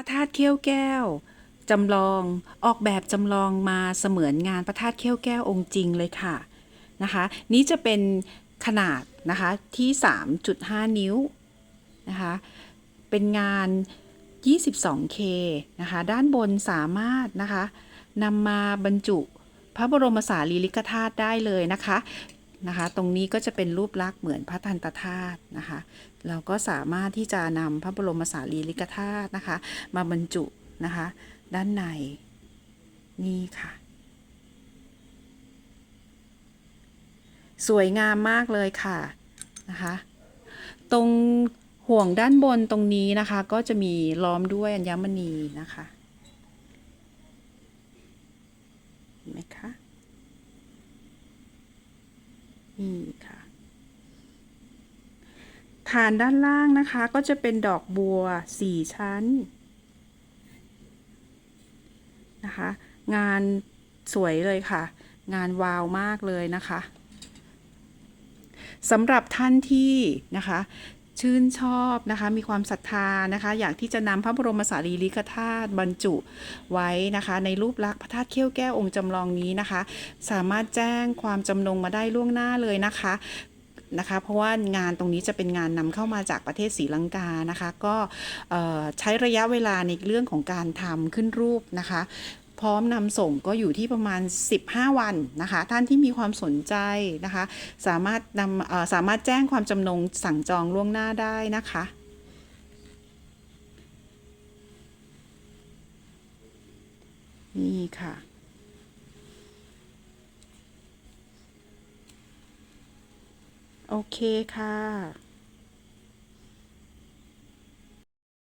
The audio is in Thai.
ระธาตุเขี้ยวแก้วจำลองออกแบบจำลองมาเสมือนงานพระธาตุเขี้ยวแก้วองค์จริงเลยค่ะนะคะนี้จะเป็นขนาดนะคะที่ 3.5 นิ้วนะคะเป็นงาน 22K นะคะด้านบนสามารถนะคะนำมาบรรจุพระบรมสารีริกธาตุได้เลยนะคะ นะคะ ตรงนี้ก็จะเป็นรูปลักษณ์เหมือนพระทันตธาตุนะคะ เราก็สามารถที่จะนำพระบรมสารีริกธาตุนะคะ มาบรรจุนะคะ ด้านในนี่ค่ะ สวยงามมากเลยค่ะนะคะ ตรงห่วงด้านบนตรงนี้นะคะ ก็จะมีล้อมด้วยอัญมณีนะคะเห็นไหมคะ นี่ค่ะ ฐานด้านล่างนะคะก็จะเป็นดอกบัวสี่ชั้นนะคะ งานสวยเลยค่ะ งานวาวมากเลยนะคะสำหรับท่านที่นะคะ ชื่นชอบนะคะ มีความศรัทธานะคะ อยากที่จะนำพระบรมสารีริกธาตุบรรจุไว้นะคะ ในรูปลักษณ์พระธาตุเขี้ยวแก้วองค์จำลองนี้นะคะ สามารถแจ้งความจำนงมาได้ล่วงหน้าเลยนะคะนะคะเพราะว่างานตรงนี้จะเป็นงานนำเข้ามาจากประเทศศรีลังกานะคะ ก็ใช้ระยะเวลาในเรื่องของการทำขึ้นรูปนะคะ พร้อมนำส่งก็อยู่ที่ประมาณ 15 วันนะคะ ท่านที่มีความสนใจนะคะ สามารถนำสามารถแจ้งความจำนงสั่งจองล่วงหน้าได้นะคะนี่ค่ะ โอเคค่ะ